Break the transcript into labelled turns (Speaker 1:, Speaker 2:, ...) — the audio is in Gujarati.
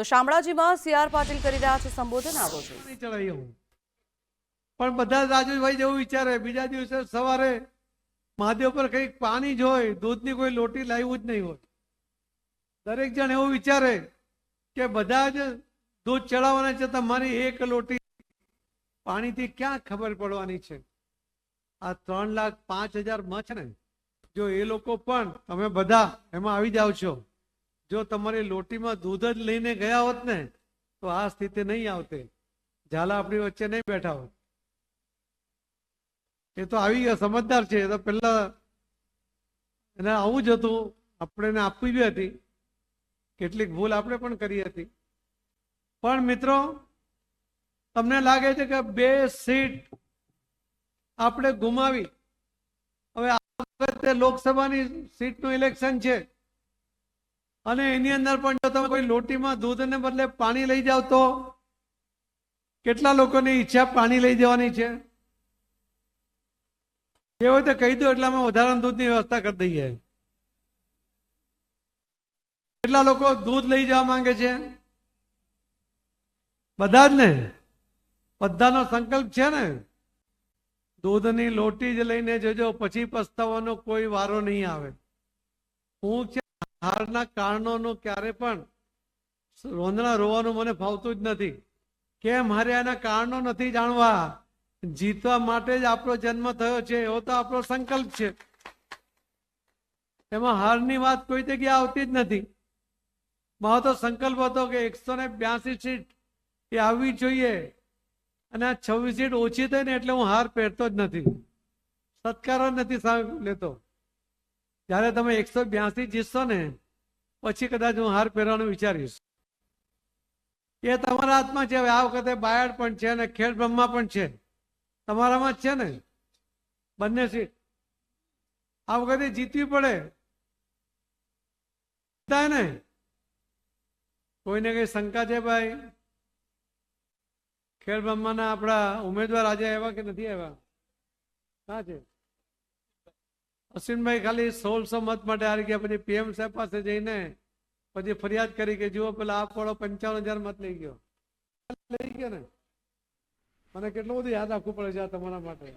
Speaker 1: તો શામળાજીમાં સીઆર પાટીલ કરી રહ્યા છે સંબોધન. આવો
Speaker 2: હું પણ બધા રાજુભાઈ જેવું વિચારે, બીજા દિવસે સવારે મહાદેવ પર કંઈક પાણી જ હોય, દૂધની કોઈ લોટી લાવ્યું જ નહીં હોય. દરેક જણ એવું વિચારે કે બધા જ દૂધ ચડાવવાના છે તમારી એક લોટી પાણીથી ક્યાં ખબર પડવાની છે? આ ત્રણ લાખ પાંચ હજાર મચ છે ને. જો એ લોકો પણ તમે બધા એમાં આવી જાઓ છો. જો તમારી લોટીમાં દૂધ જ લઈને ગયા હોત ને, તો આ સ્થિતિ નહીં આવતી. ઝાલા આપણી વચ્ચે નહીં બેઠા હોત. એ તો આવી ગયા, સમજદાર છે. તો પેલા એને આવું જ હતું. આપણે એને આપવી બી હતી. કેટલીક ભૂલ આપણે પણ કરી હતી. પણ મિત્રો, તમને લાગે છે કે બે સીટ આપણે ગુમાવી. હવે આ વખતે લોકસભાની સીટનું ઇલેક્શન છે. અને એની અંદર પણ જો તમે કોઈ લોટીમાં દૂધને બદલે પાણી લઈ જાવ તો કેટલા લોકોની ઈચ્છા પાણી લઈ જવાની છે? એ હોય તો કહી દો એટલે અમે વધારાના દૂધની વ્યવસ્થા કરી દઈએ. કેટલા લોકો દૂધ લઈ જવા માંગે છે? બધા જ ને? બધાનો સંકલ્પ છે ને? દૂધની લોટી જ લઈને જજો, પછી પસ્તાવાનો કોઈ વારો નહીં આવે. હું છે હારના કારણોનું ક્યારે પણ રોંદણા રોવાનું મને ફાવતું જ નથી. કે મારે આના કારણો નથી જાણવા. જીતવા માટે જ આપણો જન્મ થયો છે, એવો તો આપણો સંકલ્પ છે. એમાં હારની વાત કોઈ જગ્યાએ આવતી જ નથી. મારો તો સંકલ્પ હતો કે એકસો ને બ્યાસી સીટ એ આવવી જોઈએ. અને આ છવ્વીસ સીટ ઓછી થઈ ને એટલે હું હાર પહેરતો જ નથી. સત્કાર નથી સામે લેતો. જ્યારે તમે એકસો બ્યાસી જીતશો ને, પછી કદાચ હું હાર પહેરવાનું વિચારીશ. એ તમારા હાથમાં છે. આ વખતે બાયડ પણ છે અને ખેડ બ્રહ્મા પણ છે. તમારામાં જ છે ને? બંને સીટ આ વખતે જીતવી પડે. ને? કોઈને કઈ શંકા છે ભાઈ? ખેડ બ્રહ્માના આપણા ઉમેદવાર આજે આવ્યા કે નથી આવ્યા? ક્યાં છે. અશ્વિનભાઈ ખાલી સોળસો મત માટે હારી ગયા, પછી પીએમ સાહેબ પાસે જઈને પછી ફરિયાદ કરી કે જુઓ પેલા આ વાળો પંચાવન હજાર મત લઈ ગયો. લઈ ગયો ને? મને કેટલું બધું યાદ રાખવું પડે છે આ તમારા માટે.